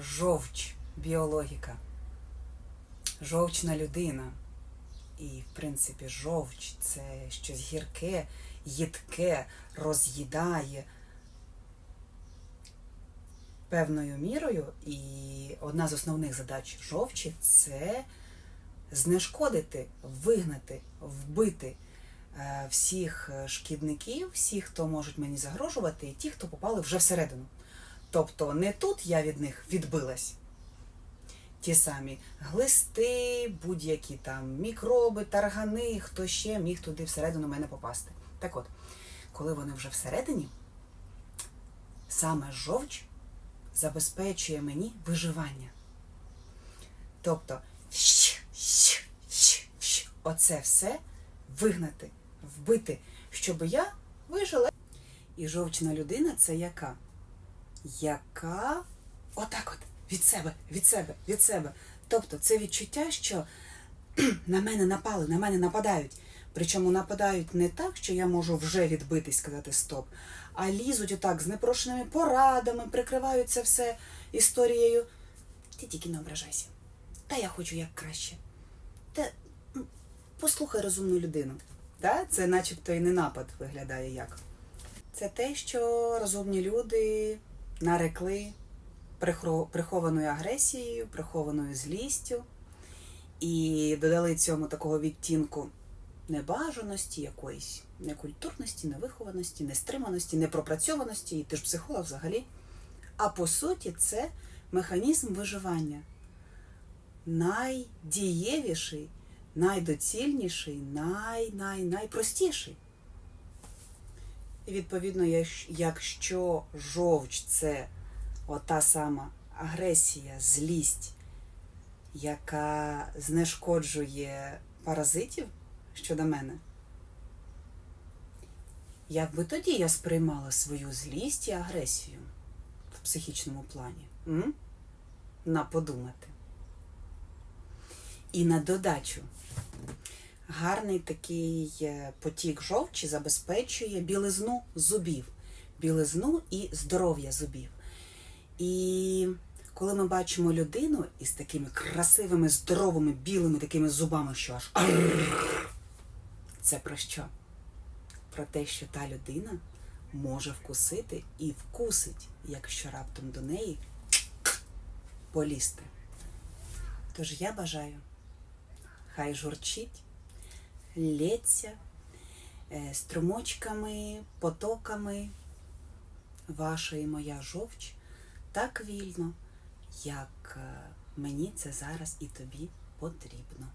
жовч, біологіка, жовчна людина. І, в принципі, жовч це щось гірке, їдке, роз'їдає певною мірою. І одна з основних задач жовчі це знешкодити, вигнати, вбити е, всіх шкідників, всіх, хто можуть мені загрожувати, і ті, хто попали вже всередину. Тобто не тут я від них відбилась. Ті самі глисти, будь-які там мікроби, таргани, хто ще міг туди всередину мене попасти. Так от, коли вони вже всередині, саме жовч забезпечує мені виживання. Тобто, оце все вигнати, вбити, щоб я вижила. І жовчна людина це яка? Яка отак от від себе, від себе, від себе. Тобто це відчуття, що на мене напали, на мене нападають. Причому нападають не так, що я можу вже відбитись, сказати стоп, а лізуть отак з непрошеними порадами, прикривають це все історією. Ти тільки не ображайся. Та я хочу як краще. Та послухай розумну людину. Та? Це начебто і не напад виглядає як. Це те, що розумні люди нарекли прихованою агресією, прихованою злістю і додали цьому такого відтінку небажаності, якоїсь некультурності, невихованості, нестриманості, непропрацьованості, і ти ж психолог взагалі. А по суті, це механізм виживання. Найдієвіший, найдоцільніший, най, най, найпростіший. І відповідно, якщо жовч це ота сама агресія, злість, яка знешкоджує паразитів щодо мене, як би тоді я сприймала свою злість і агресію в психічному плані? М? На подумати. І на додачу. Гарний такий е, потік жовчі забезпечує білизну зубів, білизну і здоров'я зубів. І коли ми бачимо людину із такими красивими, здоровими, білими такими зубами, що аж це про що? Про те, що та людина може вкусити і вкусить, якщо раптом до неї полізти. Тож я бажаю, хай журчить, лється е, струмочками, потоками ваша і моя жовч так вільно, як е, мені це зараз і тобі потрібно.